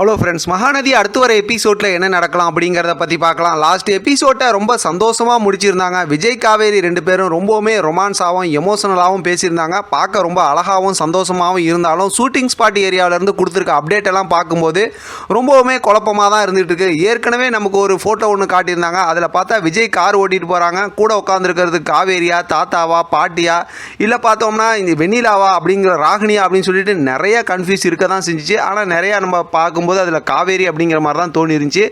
Hello friends Mahanadi அடுத்து வர எபிசோடில் என்ன நடக்கலாம் அப்படிங்கிறத பற்றி பார்க்கலாம். லாஸ்ட் எபிசோட்டை ரொம்ப சந்தோஷமாக முடிச்சிருந்தாங்க. விஜய் காவேரி ரெண்டு பேரும் ரொம்பவுமே ரொமான்ஸாகவும் எமோஷனலாகவும் பேசியிருந்தாங்க. பார்க்க ரொம்ப அழகாகவும் சந்தோஷமாகவும் இருந்தாலும் ஷூட்டிங் ஸ்பாட் ஏரியாவிலேருந்து கொடுத்துருக்க அப்டேட் எல்லாம் பார்க்கும்போது ரொம்பவுமே குழப்பமாக தான் இருந்துகிட்டு இருக்கு ஏற்கனவே நமக்கு ஒரு ஃபோட்டோ ஒன்று காட்டியிருந்தாங்க. அதில் பார்த்தா விஜய் கார் ஓட்டிட்டு போகிறாங்க கூட உட்காந்துருக்கிறது காவேரியா தாத்தாவா பாட்டியா? இல்லை பார்த்தோம்னா இந்த வெண்ணிலாவா அப்படிங்கிற ராகினியா அப்படின்னு சொல்லிட்டு நிறைய கன்ஃபியூஸ் இருக்க தான் செஞ்சுச்சு. ஆனால் நிறையா நம்ம பார்க்கும்போது அதில் காவேரி அப்படிங்கிற மாதிரி தான் தோணி இருந்துச்சு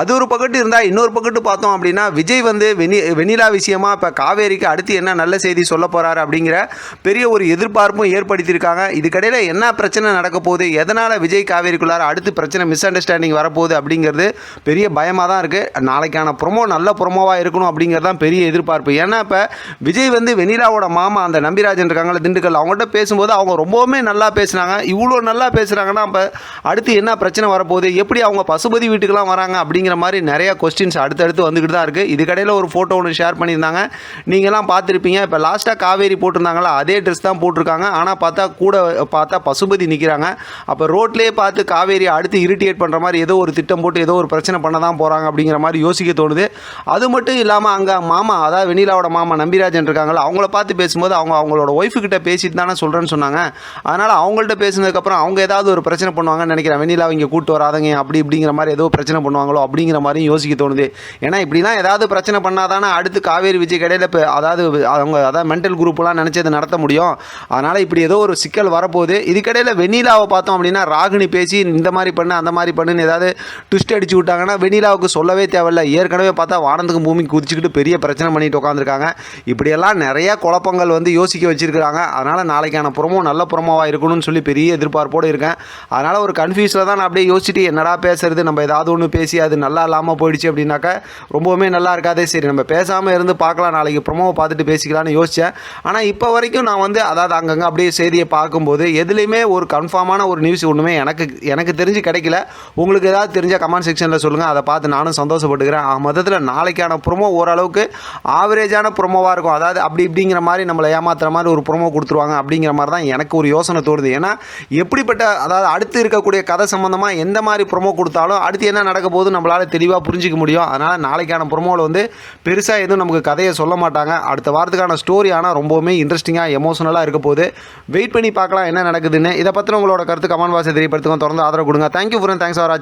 அது ஒரு பக்கத்து இருந்தால் இன்னொரு பக்கத்து பார்த்தோம் அப்படின்னா விஜய் வந்து வெனி வெண்ணிலா விஷயமா இப்போ காவேரிக்கு அடுத்து என்ன நல்ல செய்தி சொல்ல போகிறாரு அப்படிங்கிற பெரிய ஒரு எதிர்பார்ப்பும் ஏற்படுத்தியிருக்காங்க. இதுக்கடையில் என்ன பிரச்சனை நடக்க போகுது? எதனால் விஜய் காவேரிக்குள்ளார அடுத்து பிரச்சனை மிஸ் அண்டர்ஸ்டாண்டிங் வரப்போகுது அப்படிங்கிறது பெரிய பயமாக தான் இருக்குது நாளைக்கான ப்ரொமோ நல்ல ப்ரொமோவாக இருக்கணும் அப்படிங்கிறது தான் பெரிய எதிர்பார்ப்பு. ஏன்னா இப்போ விஜய் வந்து வெனிலாவோட மாமா அந்த நம்பிராஜன் இருக்காங்கள திண்டுக்கல் அவங்கள்ட்ட பேசும்போது அவங்க ரொம்பவுமே நல்லா பேசுனாங்க. இவ்வளோ நல்லா பேசுகிறாங்கன்னா அப்போ அடுத்து என்ன பிரச்சனை பிரச்சனை வரப்போகுது. எப்படி அவங்க பசுபதி வீட்டுக்கெலாம் வராங்க அப்படிங்கிற மாதிரி நிறைய கொஸ்டின்ஸ் அடுத்தடுத்து வந்துக்கிட்டு தான் இருக்குது இதுக்கடையில் ஒரு ஃபோட்டோ ஒன்று ஷேர் பண்ணியிருந்தாங்க. நீங்களாம் பார்த்துருப்பீங்க. இப்போ லாஸ்ட்டாக காவேரி போட்டிருந்தாங்களா? அதே ட்ரெஸ் தான் போட்டிருக்காங்க. ஆனால் பார்த்தா கூட பார்த்தா பசுபதி நிற்கிறாங்க அப்போ ரோட்லேயே பார்த்து காவேரி அடுத்து இரிட்டேட் பண்ணுற மாதிரி ஏதோ ஒரு திட்டம் போட்டு ஏதோ ஒரு பிரச்சனை பண்ண தான் போகிறாங்க அப்படிங்கிற மாதிரி யோசிக்க தோணுது. அது மட்டும் இல்லாமல் அங்கே மாமா அதாவது வெண்ணிலாவோட மாமா நம்பிராஜன் இருக்காங்களா அவங்கள பார்த்து பேசும்போது அவங்க அவங்களோட ஒய்ஃபுக்கிட்ட பேசிட்டு தானே சொல்கிறேன்னு சொன்னாங்க. அதனால் அவங்கள்ட்ட பேசினதுக்கப்புறம் அவங்க ஏதாவது ஒரு பிரச்சனை பண்ணுவாங்கன்னு நினைக்கிறேன். வெண்ணிலா இங்கே கூட்டு வராதங்க அப்படி இப்படிங்கிற மாதிரி ஏதோ பிரச்சனை பண்ணுவாங்களோ அப்படிங்கிற மாதிரியும் யோசிக்க தோணுது. ஏன்னா இப்படிலாம் ஏதாவது பிரச்சனை பண்ணாதானே அடுத்து காவேரி விஜய் கடையில் இப்போ அதாவது அவங்க அதாவது மென்டல் குரூப்லாம் நினச்சது நடத்த முடியும். அதனால் இப்படி ஏதோ ஒரு சிக்கல் வரப்போகுது. இதுக்கடையில் வெண்ணிலாவை பார்த்தோம் அப்படின்னா ராகினி பேசி இந்த மாதிரி பண்ணு அந்த மாதிரி பண்ணுன்னு ஏதாவது ட்விஸ்ட் அடிச்சு விட்டாங்கன்னா வெண்ணிலாவுக்கு சொல்லவே தேவையில்ல. ஏற்கனவே பார்த்தா வானத்துக்கும் பூமிக்கு குதிச்சுக்கிட்டு பெரிய பிரச்சனை பண்ணிட்டு உட்காந்துருக்காங்க இப்படியெல்லாம் நிறைய குழப்பங்கள் வந்து யோசிக்க வச்சிருக்காங்க அதனால் நாளைக்கான புறமும் நல்ல புறமாவாக இருக்கணும்னு சொல்லி பெரிய எதிர்பார்ப்போடு இருக்கேன். அதனால் ஒரு கன்ஃபியூஸில் தான் நான் அப்படியே யோசிச்சுட்டு என்னடா பேசுறது? நம்ம ஏதாவது ஒன்று பேசி அது நல்லா இல்லாமல் போயிடுச்சு அப்படின்னாக்கா ரொம்பவுமே நல்லா இருக்காதே. சரி நம்ம பேசாமல் இருந்து பார்க்கலாம். நாளைக்கு ப்ரொமோவை பார்த்துட்டு பேசிக்கலாம்னு யோசித்தேன் ஆனால் இப்போ வரைக்கும் நான் வந்து அதாவது அங்கங்கே அப்படியே செய்தியை பார்க்கும்போது எதுலேயுமே ஒரு கன்ஃபார்மான ஒரு நியூஸ் ஒன்றுமே எனக்கு எனக்கு தெரிஞ்சு கிடைக்கல. உங்களுக்கு ஏதாவது தெரிஞ்ச கமெண்ட் செக்ஷனில் சொல்லுங்கள் அதை பார்த்து நானும் சந்தோஷப்பட்டுக்கிறேன். மொத்தத்தில் நாளைக்கான ப்ரொமோ ஓரளவுக்கு ஆவரேஜான ப்ரொமோவாக இருக்கும். அதாவது அப்படி இப்படிங்கிற மாதிரி நம்மளை ஏமாத்துற மாதிரி ஒரு ப்ரொமோ கொடுத்துருவாங்க அப்படிங்கிற மாதிரி தான் எனக்கு ஒரு யோசனை தோணுது. ஏன்னா எப்படிப்பட்ட அதாவது அடுத்து இருக்கக்கூடிய கதை சம்மந்தமாக எந்த மாதிரி ப்ரொமோ கொடுத்தாலும் அடுத்து என்ன நடக்க போகுது நம்மளால் தெளிவாக புரிஞ்சிக்க முடியும். அதனால் நாளைக்கான ப்ரொமோவில் வந்து பெருசாக எதுவும் நமக்கு கதையை சொல்ல மாட்டாங்க. அடுத்த வாரத்துக்கான ஸ்டோரி ஆனால் ரொம்பவுமே இன்ட்ரெஸ்டிங்காக எமோஷனலாக இருக்க போகுது. வெயிட் பண்ணி பார்க்கலாம் என்ன நடக்குதுன்னு. இதை பற்றின உங்களோட கருத்து கமெண்ட் பாக்ஸை தெரியப்படுத்துங்க தொடர்ந்து ஆதரவு கொடுங்க. தேங்க்யூ ஃபுரன் தேங்க்ஸ் ஆராய்ச்சி